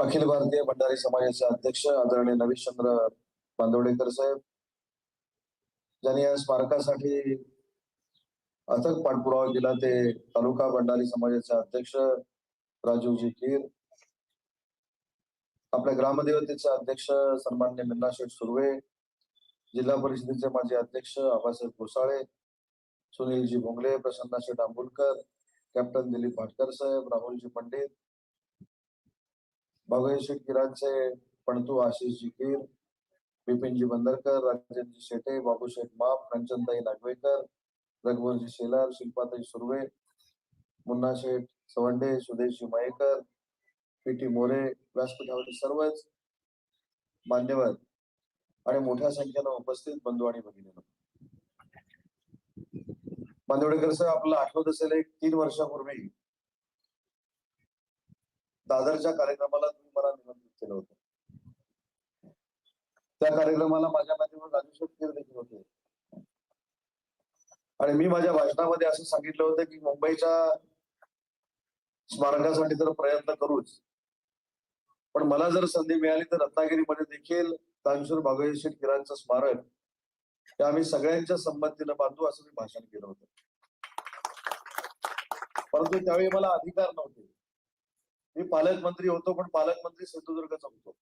अखिल भारतीय भंडारी समाजाचे अध्यक्ष आदरणीय नवीशचंद्र बांदोडेकर साहेब ज्यांनी या स्मारकासाठी अथक पाठपुरावा केला ते तालुका भंडारी समाजाचे अध्यक्ष राजूजी कीर आपल्या ग्रामदेवतेचे अध्यक्ष सन्मान्य मिन्ना शेठ सुर्वे जिल्हा परिषदेचे माजी अध्यक्ष आबासाहेब घोसाळे सुनीलजी भोंगले प्रसन्ना शेठ आंबुलकर कॅप्टन दिलीप भाटकर साहेब राहुलजी पंडित भागवशी किरांचे पणतू आशिषजी कीर बिपिनजी बंदरकर राजेंद्रजी शेटे बाबू शेठ माप कंचनताई नागवेकर रघुवरजी शेलार शिल्पाताई सुर्वे मुन्ना शेठ सवंडे सुदेशजी मयेकर पी टी मोरे व्यासपीठावरील सर्वच मान्यवर आणि मोठ्या संख्येनं उपस्थित बंधू आणि भगिनी बांदवडेकर साहेब आपलं आठवत असेल एक तीन वर्षापूर्वी दादरच्या कार्यक्रमाला तुम्ही मला निमंत्रित केलं होतं. त्या कार्यक्रमाला माझ्या माध्यमातून राजू शेट्टी देखील होते. आणि मी माझ्या भाषणामध्ये असं सांगितलं होतं की मुंबईच्या स्मारकासाठी तर प्रयत्न करूच. पण मला जर संधी मिळाली तर रत्नागिरीमध्ये देखील तानशूर भागवत किरांचं स्मारक हे आम्ही सगळ्यांच्या संमतीनं बांधू असं मी भाषण केलं होतं. परंतु त्यावेळी मला अधिकार नव्हते. मी पालकमंत्री होतो पण पालकमंत्री सिंधुदुर्गचा होतो.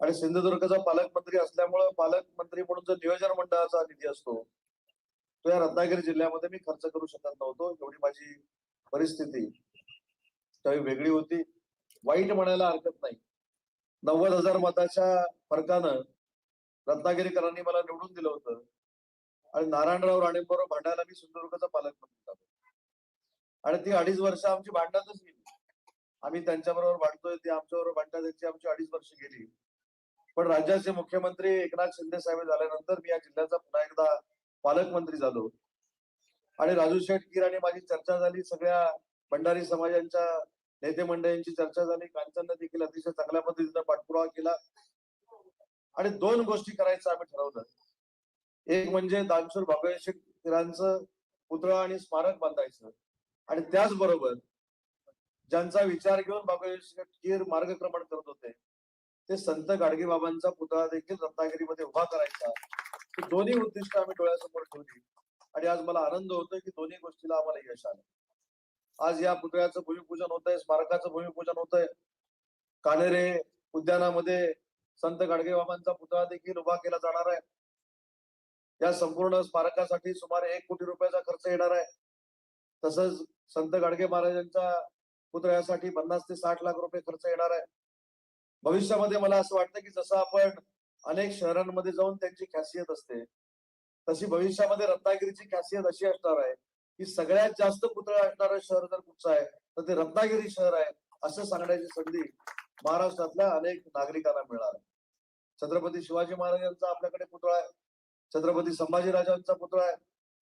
आणि सिंधुदुर्गचा पालकमंत्री असल्यामुळं पालकमंत्री म्हणून जो नियोजन मंडळाचा निधी असतो तो या रत्नागिरी जिल्ह्यामध्ये मी खर्च करू शकत नव्हतो. एवढी माझी परिस्थिती त्यावेळी वेगळी होती. वाईट म्हणायला हरकत नाही. नव्वद हजार मताच्या फरकानं रत्नागिरीकरांनी मला निवडून दिलं होतं. आणि नारायणराव राणेंबरोबर भांडायला मी सिंधुदुर्गचा पालकमंत्री झालो. आणि ती अडीच वर्ष आमची भांडणातच गेली. आम्ही त्यांच्याबरोबर भांडतोय ते आमच्याबरोबर भांडतात त्यांची आमची अडीच वर्ष गेली. पण राज्याचे मुख्यमंत्री एकनाथ शिंदे साहेब झाल्यानंतर मी या जिल्ह्याचा पुन्हा एकदा पालकमंत्री झालो. आणि राजू शेटकीर आणि माझी चर्चा झाली सगळ्या भंडारी समाजांच्या नेते मंडळींची चर्चा झाली कांचननं देखील अतिशय चांगल्या पद्धतीनं पाठपुरावा केला. आणि दोन गोष्टी करायचं आम्ही ठरवलं. एक म्हणजे दानशूर भागवत पुतळा आणि स्मारक बांधायचं. आणि त्याचबरोबर ज्यांचा विचार घेऊन बाबाजी मार्गक्रमण करत होते ते संत गाडगे बाबांचा पुतळा देखील रत्नागिरीमध्ये उभा करायचा. दोन्ही उद्दिष्ट आम्ही डोळ्यासमोर ठेवली. आणि आज मला आनंद होतो की दोन्ही गोष्टीला आम्हाला यश आलं. आज या पुतळ्याचं भूमिपूजन होत आहे स्मारकाचं भूमिपूजन होत आहे कानेरे उद्यानामध्ये संत गाडगे बाबांचा पुतळा देखील उभा केला जाणार आहे. या संपूर्ण स्मारकासाठी सुमारे एक कोटी रुपयाचा खर्च येणार आहे. तसंच संत गाडगे महाराजांच्या पुतळ्यासाठी पन्नास ते साठ लाख रुपये खर्च येणार आहे. भविष्यामध्ये मला असं वाटतं की जसं आपण अनेक शहरांमध्ये जाऊन त्यांची खासियत असते तशी भविष्यामध्ये रत्नागिरीची खासियत अशी असणार आहे की सगळ्यात जास्त पुतळा असणारं शहर जर कुठचं आहे तर ते रत्नागिरी शहर आहे असं सांगण्याची संधी महाराष्ट्रातल्या अनेक नागरिकांना मिळणार आहे. छत्रपती शिवाजी महाराजांचा आपल्याकडे पुतळा आहे छत्रपती संभाजीराजांचा पुतळा आहे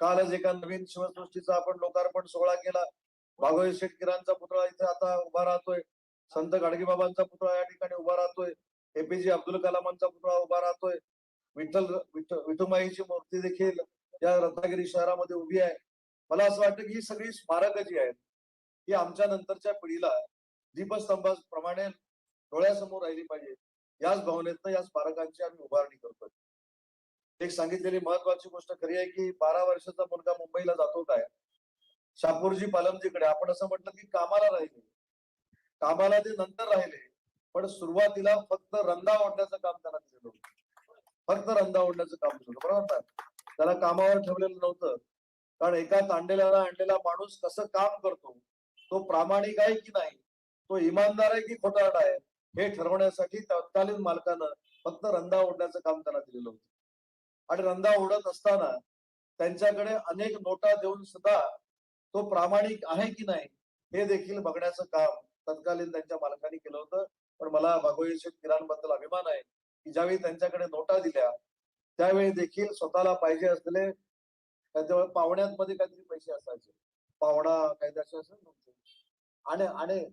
कालच एका नवीन शिवसृष्टीचा आपण लोकार्पण सोहळा केला भागवत शेटकिरांचा पुतळा इथे आता उभा राहतोय. संत गाडगेबाबांचा पुतळा या ठिकाणी उभा राहतोय. एपीजे अब्दुल कलामांचा पुतळा उभा राहतोय. विठ्ठल विठुमाईची मूर्ती देखील या रत्नागिरी शहरामध्ये उभी आहे. मला असं वाटतं की ही सगळी स्मारकं जी आहेत ही आमच्या नंतरच्या पिढीला दीपस्तंभाप्रमाणे डोळ्यासमोर राहिली पाहिजे. याच भावनेतनं या स्मारकांची आम्ही उभारणी करतोय. एक सांगितलेली महत्वाची गोष्ट खरी आहे की बारा वर्षाचा मुलगा मुंबईला जातो काय? शापूरजी पालमजीकडे. आपण असं म्हटलं की कामाला राहिले. कामाला ते नंतर राहिले. पण सुरुवातीला फक्त रंदा ओढण्याचं काम त्यांना दिलेलं होतं. फक्त रंधा ओढण्याचं काम दिलं बरोबर ना? त्याला कामावर ठेवलेलं नव्हतं. कारण एका तांडेल्याला आणलेला माणूस कसं काम करतो तो प्रामाणिक आहे की नाही तो इमानदार आहे की खोटारडा आहे हे ठरवण्यासाठी तत्कालीन मालकानं फक्त रंदा ओढण्याचं काम त्यांना दिलेलं होतं. आणि रंदा ओढत असताना त्यांच्याकडे अनेक नोटा देऊन सुद्धा तो प्रामाणिक आहे की नाही हे देखील बघण्याचं काम तत्कालीन त्यांच्या मालकाने केलं होतं. पण मला भागवत शेठ किरांबद्दल अभिमान आहे की ज्यावेळी त्यांच्याकडे नोटा दिल्या त्यावेळी देखील स्वतःला पाहिजे असलेले त्यांच्यावर पाहुण्यांमध्ये काहीतरी पैसे असायचे. पाहुणा काहीतरी असे असेल नव्हते आणि आणि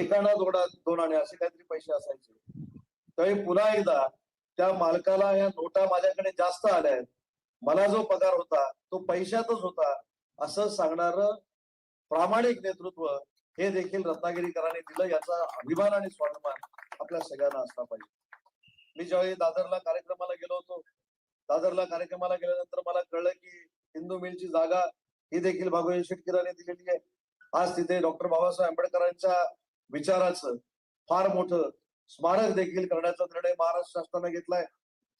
एकाना दोडा दोन आणि असे काहीतरी पैसे असायचे. त्यावेळी पुन्हा एकदा त्या मालकाला या नोटा माझ्याकडे जास्त आल्या आहेत. मला जो पगार होता तो पैशातच होता असं सांगणार प्रामाणिक नेतृत्व हे देखील रत्नागिरीकरांनी दिलं याचा अभिमान आणि स्वाभिमान आपल्या सगळ्यांना असला पाहिजे. मी ज्यावेळी दादरला कार्यक्रमाला गेलो होतो दादरला कार्यक्रमाला गेल्यानंतर मला कळलं की हिंदू मिलची जागा ही देखील भागवत शेटकरांनी दिलेली आहे. आज तिथे डॉक्टर बाबासाहेब आंबेडकरांच्या विचाराचं फार मोठं स्मारक देखील करण्याचा निर्णय महाराष्ट्र शासनाने घेतलाय.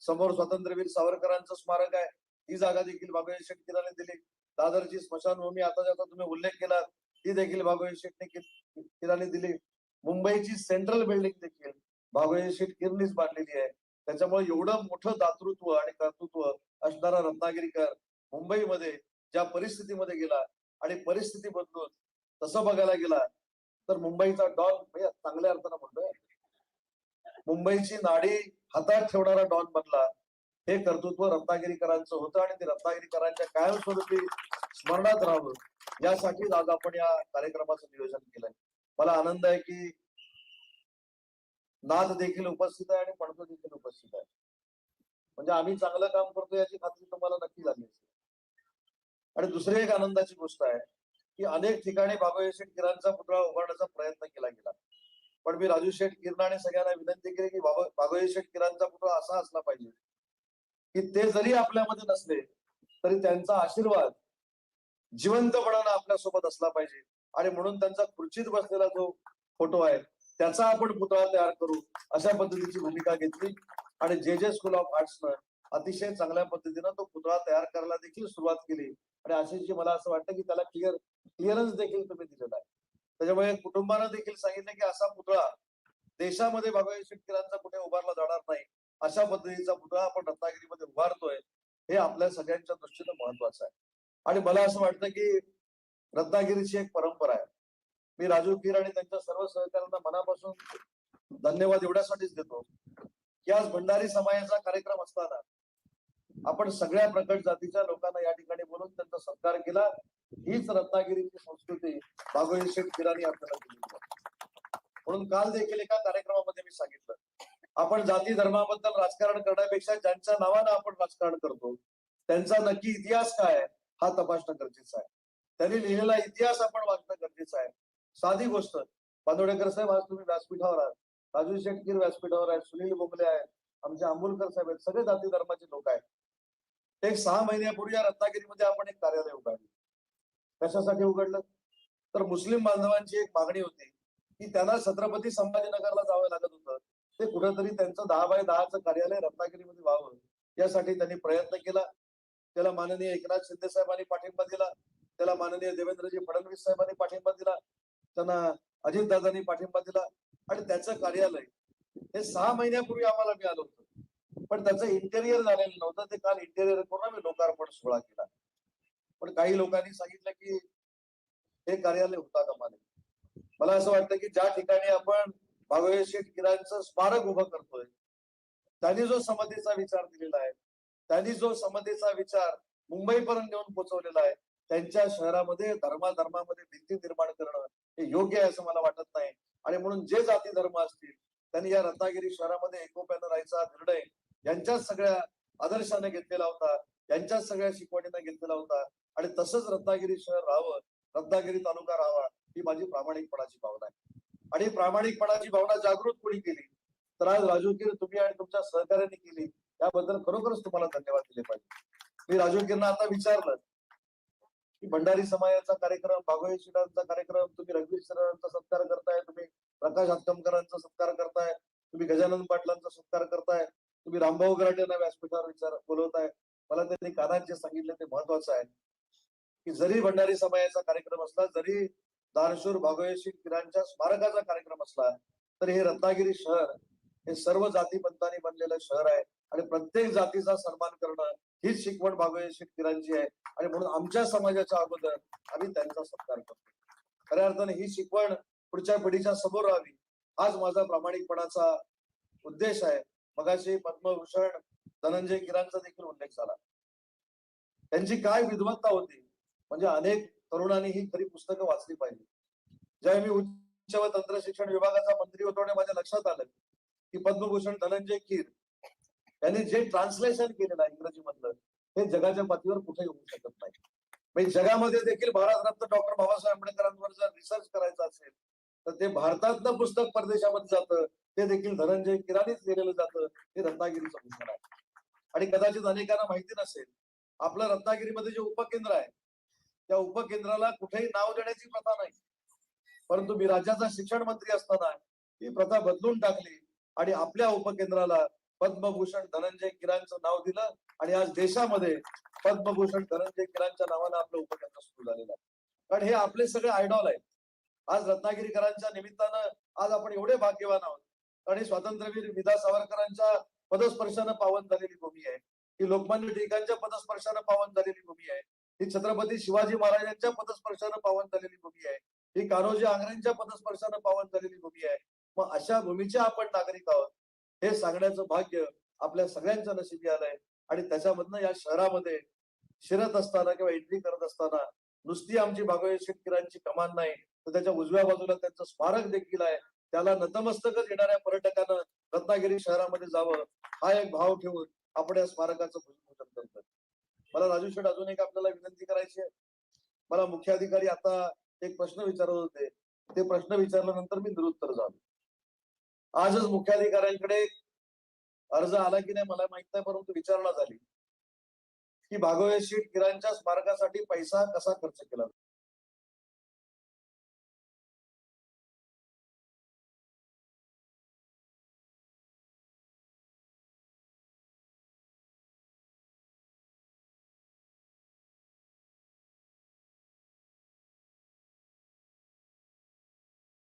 समोर स्वातंत्र्यवीर सावरकरांचं स्मारक आहे. ही जागा देखील भागवत शेटकरांनी दिली. दादरची स्मशानभूमी आता ज्याचा तुम्ही उल्लेख केला ती देखील भागवत शेट्टी किराने दिली. मुंबईची सेंट्रल बिल्डिंग देखील भागवत शेट किरणीच बांधलेली आहे. त्याच्यामुळे एवढं मोठं दातृत्व आणि कर्तृत्व असणारा रत्नागिरीकर मुंबईमध्ये ज्या परिस्थितीमध्ये गेला आणि परिस्थिती बदलून तसं बघायला गेला तर मुंबईचा डॉन म्हणजे चांगल्या अर्थानं म्हणतोय. मुंबईची नाडी हातात ठेवणारा डॉन बनला. हे कर्तृत्व रत्नागिरीकरांचं होतं आणि ते रत्नागिरीकरांच्या कायमस्वरूपी स्मरणात राहावं. यासाठीच आज आपण या कार्यक्रमाचं नियोजन केलंय. मला आनंद आहे की नाद देखील उपस्थित आहे आणि पणतो देखील उपस्थित आहे. म्हणजे आम्ही चांगलं काम करतो याची खात्री तुम्हाला नक्की झाली असेल. आणि दुसरी एक आनंदाची गोष्ट आहे की अनेक ठिकाणी बाबाई शेठ किरांचा पुतळा उभारण्याचा प्रयत्न केला गेला. पण मी राजू शेठ किरणाने सगळ्यांना विनंती केली की बाबा बाबाई शेठ किरांचा पुतळा असा असला पाहिजे. की ते जरी आपल्यामध्ये नसले तरी त्यांचा आशीर्वाद जिवंतपणानं आपल्यासोबत असला पाहिजे. आणि म्हणून त्यांचा खुर्चीत बसलेला जो फोटो आहे त्याचा आपण पुतळा तयार करू अशा पद्धतीची भूमिका घेतली. आणि जे जे स्कूल ऑफ आर्ट्सनं अतिशय चांगल्या पद्धतीनं तो पुतळा तयार करायला देखील सुरुवात केली. आणि आशिषजी मला असं वाटतं की त्याला क्लिअर क्लिअरन्स देखील तुम्ही दिलेला आहे. त्याच्यामुळे कुटुंबानं देखील सांगितलं की असा पुतळा देशामध्ये भगवान शेतकऱ्यांचा कुठे उभारला जाणार नाही. अशा पद्धतीचा पुतळा आपण रत्नागिरीमध्ये उभारतोय हे आपल्या सगळ्यांच्या दृष्टीनं महत्वाचं आहे. आणि मला असं वाटतं की रत्नागिरीची एक परंपरा आहे. मी राजू कीर आणि त्यांच्या सर्व सहकाऱ्यांना मनापासून धन्यवाद एवढ्यासाठीच देतो की आज भंडारी समाजाचा कार्यक्रम असताना आपण सगळ्या प्रकट जातीच्या लोकांना या ठिकाणी बोलून त्यांचा सत्कार केला. हीच रत्नागिरीची संस्कृती बागोजी शेठ किराणी आपल्याला दिली. म्हणून काल देखील एका कार्यक्रमामध्ये मी सांगितलं आपण जाती धर्माबद्दल राजकारण करण्यापेक्षा ज्यांच्या नावानं आपण राजकारण करतो त्यांचा नक्की इतिहास काय हा तपासणं गरजेचं आहे. त्यांनी लिहिलेला इतिहास आपण वाचणं गरजेचं आहे. साधी गोष्ट बांदोडेकर साहेब आज तुम्ही व्यासपीठावर आहात. राजू शेटकीर व्यासपीठावर आहेत सुनील बोगले आहेत आमचे आंबोलकर साहेब आहेत सगळे जाती धर्माचे लोक आहेत. एक सहा महिन्यापूर्वी या रत्नागिरीमध्ये आपण एक कार्यालय उघडलं. कशासाठी उघडलं? तर मुस्लिम बांधवांची एक मागणी होती की त्यांना छत्रपती संभाजीनगरला जावं लागत होतं. ते कुठंतरी त्यांचं दहा बाय दहाचं कार्यालय रत्नागिरीमध्ये व्हावं यासाठी त्यांनी प्रयत्न केला. त्याला माननीय एकनाथ शिंदे साहेबांनी पाठिंबा दिला. त्याला माननीय देवेंद्रजी फडणवीस साहेबांनी पाठिंबा दिला. त्यांना अजितदादांनी पाठिंबा दिला. आणि त्याचं कार्यालय हे सहा महिन्यापूर्वी आम्हाला मिळालं होतं. पण त्याचं इंटेरियर झालेलं नव्हतं. ते काल इंटेरियर करून आम्ही लोकार्पण सोहळा केला. पण काही लोकांनी सांगितलं की हे कार्यालय होता कामा नये मला असं वाटतं की ज्या ठिकाणी आपण भागवत शेठ स्मारक उभं करतोय. त्यांनी जो समतेचा विचार दिलेला आहे त्यांनी जो समतेचा विचार मुंबईपर्यंत नेऊन पोहोचवलेला आहे त्यांच्या शहरामध्ये धर्माधर्मामध्ये भिंती निर्माण करणं हे योग्य आहे असं मला वाटत नाही. आणि म्हणून जे जाती धर्म असतील त्यांनी या रत्नागिरी शहरामध्ये एकोप्यानं राहायचा निर्णय यांच्याच सगळ्या आदर्शाने घेतलेला होता यांच्याच सगळ्या शिकवणीने घेतलेला होता. आणि तसंच रत्नागिरी शहर राहावं रत्नागिरी तालुका राहावा ही माझी प्रामाणिकपणाची भावना आहे. आणि प्रामाणिकपणाची भावना जागृत कोणी केली तर आज राजूकीर तुम्ही आणि तुमच्या सहकार्याने केली त्याबद्दल खरोखरच तुम्हाला धन्यवाद दिले पाहिजे. मी राजूकीरना आता विचारलं की भंडारी समाजाचा कार्यक्रम भागवत शिडांचा कार्यक्रम तुम्ही रघुवीर सरांचा सत्कार करताय तुम्ही प्रकाश हातकमकरांचा सत्कार करताय तुम्ही गजानन पाटलांचा सत्कार करताय तुम्ही रामभाऊ गराटेंना व्यासपीठावर विचार बोलवताय मला त्यांनी कानात जे सांगितलं ते महत्वाचं आहे. की जरी भंडारी समाजाचा कार्यक्रम असला जरी दानशूर भागवयशी किरांच्या स्मारकाचा कार्यक्रम असला तर हे रत्नागिरी शहर हे सर्व जातीपंतांनी बनलेलं शहर आहे. आणि प्रत्येक जातीचा सन्मान करणं हीच शिकवण भागवयशी किरांची आहे. आणि म्हणून आमच्या समाजाच्या अगोदर आम्ही त्यांचा सत्कार करतो. खऱ्या अर्थाने ही शिकवण पुढच्या पिढीच्या समोर राहावी हाच माझा प्रामाणिकपणाचा उद्देश आहे. मगाशी पद्मभूषण धनंजय किरांचा देखील उल्लेख झाला. त्यांची काय विद्वत्ता होती? म्हणजे अनेक तरुणांनी ही खरी पुस्तकं वाचली पाहिजे ज्यावेळी मी उच्च व तंत्र शिक्षण विभागाचा मंत्री होतो आणि माझ्या लक्षात आलं की पद्मभूषण धनंजय कीर यांनी जे ट्रान्सलेशन केलेलं आहे इंग्रजी मधलं हे जगाच्या पातळीवर कुठे होऊ शकत नाही. म्हणजे जगामध्ये देखील भारतरत्न डॉक्टर बाबासाहेब आंबेडकरांवर जर रिसर्च करायचा असेल तर ते भारतातलं पुस्तक परदेशामध्ये जातं ते देखील धनंजय किराणीच लिहिलेलं जातं हे रत्नागिरीचं पुस्तक आहे. आणि कदाचित अनेकांना माहिती नसेल आपलं रत्नागिरीमध्ये जे उपकेंद्र आहे त्या उपकेंद्राला कुठेही नाव देण्याची प्रथा नाही. परंतु मी राज्याचा शिक्षण मंत्री असताना ही प्रथा बदलून टाकली आणि आपल्या उपकेंद्राला पद्मभूषण धनंजय किरांचं नाव दिलं आणि आज देशामध्ये पद्मभूषण धनंजय किरांच्या नावानं आपलं उपकेंद्र सुरू झालेलं आहे. कारण हे आपले सगळे आयडॉल आहेत. आज रत्नागिरीकरांच्या निमित्तानं आज आपण एवढे भाग्यवान आहोत. कारण हे स्वातंत्र्यवीर विदा सावरकरांच्या पदस्पर्शानं पावन झालेली भूमी आहे. ही लोकमान्य टिळकांच्या पदस्पर्शानं पावन झालेली भूमी आहे. ही छत्रपती शिवाजी महाराजांच्या पदस्पर्शानं पावन झालेली भूमी आहे. ही कान्होजी आंग्र्यांच्या पदस्पर्शानं पावन झालेली भूमी आहे. मग अशा भूमीचे आपण नागरिक आहोत. हे सांगण्याचं भाग्य आपल्या सगळ्यांच्या नशिबी आलंय. आणि त्याच्यामधनं या शहरामध्ये शिरत असताना किंवा एंट्री करत असताना नुसती आमची भागवत शेतकऱ्यांची कमान नाही. तर त्याच्या उजव्या बाजूला त्यांचं स्मारक देखील आहे. त्याला नतमस्तकच येणाऱ्या पर्यटकांना रत्नागिरी शहरामध्ये जावं हा एक भाव ठेवून आपण या स्मारकाचं मला राजू शेठ अजून एक आपल्याला विनंती करायची आहे. मला मुख्य अधिकारी आता एक प्रश्न विचारत होते. ते प्रश्न विचारल्यानंतर मी निरुत्तर झालो. आजच मुख्याधिकाऱ्यांकडे अर्ज आला की नाही मला माहीत नाही परंतु विचारणा झाली. की भागवत शेठ किरांच्या स्मारकासाठी पैसा कसा खर्च केला?